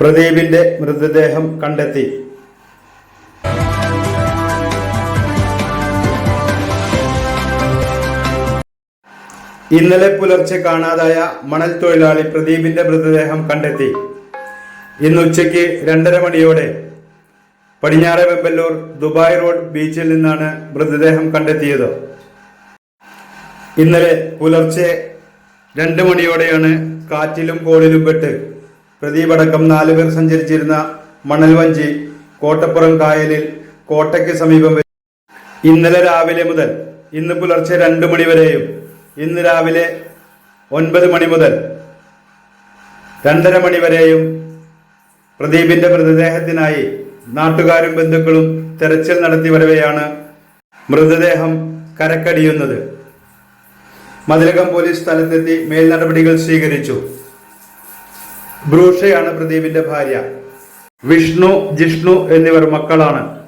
പ്രദീപിന്റെ മൃതദേഹം കണ്ടെത്തി. ഇന്നലെ പുലർച്ചെ കാണാതായ മണൽ തൊഴിലാളി പ്രദീപിന്റെ മൃതദേഹം കണ്ടെത്തി. ഇന്ന് ഉച്ചയ്ക്ക് രണ്ടര മണിയോടെ പടിഞ്ഞാറെ വെമ്പല്ലൂർ ദുബായ് റോഡ് ബീച്ചിൽ നിന്നാണ് മൃതദേഹം കണ്ടെത്തിയത്. ഇന്നലെ പുലർച്ചെ രണ്ട് മണിയോടെയാണ് കാറ്റിലും കോളിലും പെട്ട് പ്രദീപ് അടക്കം നാലുപേർ സഞ്ചരിച്ചിരുന്ന മണൽവഞ്ചി കോട്ടപ്പുറം കായലിൽ കോട്ടയ്ക്ക് സമീപം ഇന്നലെ രാവിലെ മുതൽ ഇന്ന് പുലർച്ചെ രണ്ട് മണി വരെയും ഇന്ന് രാവിലെ ഒൻപത് മണി മുതൽ രണ്ടര മണി വരെയും പ്രദീപിന്റെ മൃതദേഹത്തിനായി നാട്ടുകാരും ബന്ധുക്കളും തെരച്ചിൽ നടത്തി വരവെയാണ് മൃതദേഹം കരക്കടിയുന്നത്. മതിലകം പോലീസ് സ്ഥലത്തെത്തി മേൽനടപടികൾ സ്വീകരിച്ചു. ബ്രൂഷയാണ് പ്രദീപിന്റെ ഭാര്യ. വിഷ്ണു ജിഷ്ണു എന്നിവർ മക്കളാണ്.